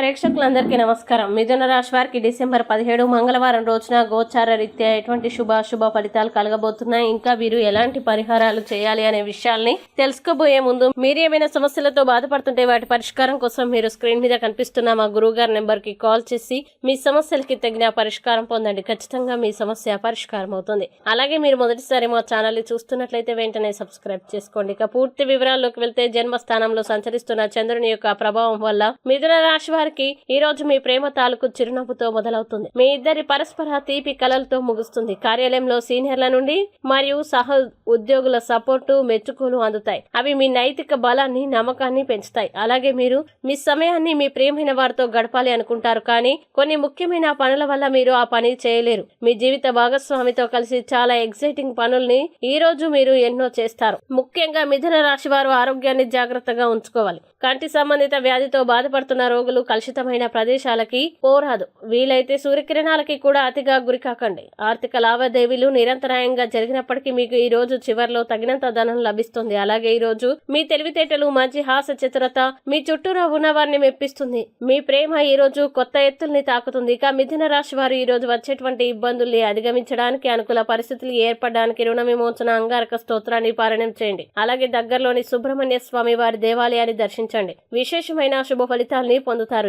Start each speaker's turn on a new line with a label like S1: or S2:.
S1: ప్రేక్షకులందరికీ నమస్కారం. మిథున రాశి వారికి డిసెంబర్ పదిహేడు మంగళవారం రోజున గోచార రీత్యా ఎటువంటి శుభాశుభ ఫలితాలు కలగబోతున్నాయి? ఇంకా వీరు ఎలాంటి పరిహారాలు చేయాలి అనే విషయాల్ని తెలుసుకోబోయే ముందు మీరు ఏమైనా సమస్యలతో బాధపడుతుంటే వాటి పరిష్కారం కోసం మీరు స్క్రీన్ మీద కనిపిస్తున్న మా గురువు గారి కాల్ చేసి మీ సమస్యలకి తగిన పరిష్కారం పొందండి. ఖచ్చితంగా మీ సమస్య పరిష్కారం అవుతుంది. అలాగే మీరు మొదటిసారి మా ఛానల్ని చూస్తున్నట్లయితే వెంటనే సబ్స్క్రైబ్ చేసుకోండి. ఇక పూర్తి వివరాల్లోకి వెళ్తే జన్మస్థానంలో సంచరిస్తున్న చంద్రుని యొక్క ప్రభావం వల్ల మిథున రాశి వారికి ఈ రోజు మీ ప్రేమ తాలూకు చిరునవ్వుతో మొదలవుతుంది. మీ ఇద్దరి పరస్పర తీపి కలలతో ముగుస్తుంది. కార్యాలయంలో సీనియర్ల నుండి మరియు సహ ఉద్యోగుల సపోర్టు మెచ్చుకోలు అందుతాయి. అవి మీ నైతిక బలాన్ని నమ్మకాన్ని పెంచుతాయి. అలాగే మీరు మీ సమయాన్ని మీ ప్రియమైన వారితో గడపాలి అనుకుంటారు. కానీ కొన్ని ముఖ్యమైన పనుల వల్ల మీరు ఆ పని చేయలేరు. మీ జీవిత భాగస్వామితో కలిసి చాలా ఎగ్జైటింగ్ పనుల్ని ఈ రోజు మీరు ఎన్నో చేస్తారు. ముఖ్యంగా మిథున రాశి వారు ఆరోగ్యాన్ని జాగ్రత్తగా ఉంచుకోవాలి. కంటి సంబంధిత వ్యాధితో బాధపడుతున్న రోగులు కలుషితమైన ప్రదేశాలకి పోరాదు. వీలైతే సూర్యకిరణాలకి కూడా అతిగా గురికాకండి. ఆర్థిక లావాదేవీలు నిరంతరాయంగా జరిగినప్పటికీ మీకు ఈ రోజు చివర్లో తగినంత ధనం లభిస్తుంది. అలాగే ఈ రోజు మీ తెలివితేటలు మంచి హాస చతురత మీ చుట్టూరా ఉన్న వారిని మెప్పిస్తుంది. మీ ప్రేమ ఈ రోజు కొత్త ఎత్తుల్ని తాకుతుంది. ఇక మిథున రాశి వారు ఈ రోజు వచ్చేటువంటి ఇబ్బందుల్ని అధిగమించడానికి అనుకూల పరిస్థితులు ఏర్పడడానికి రుణ విమోచన అంగారక స్తోత్రాన్ని పారాయణం చేయండి. అలాగే దగ్గరలోని సుబ్రహ్మణ్య స్వామి వారి దేవాలయాన్ని దర్శించండి. విశేషమైన శుభ ఫలితాల్ని పొందుతారు.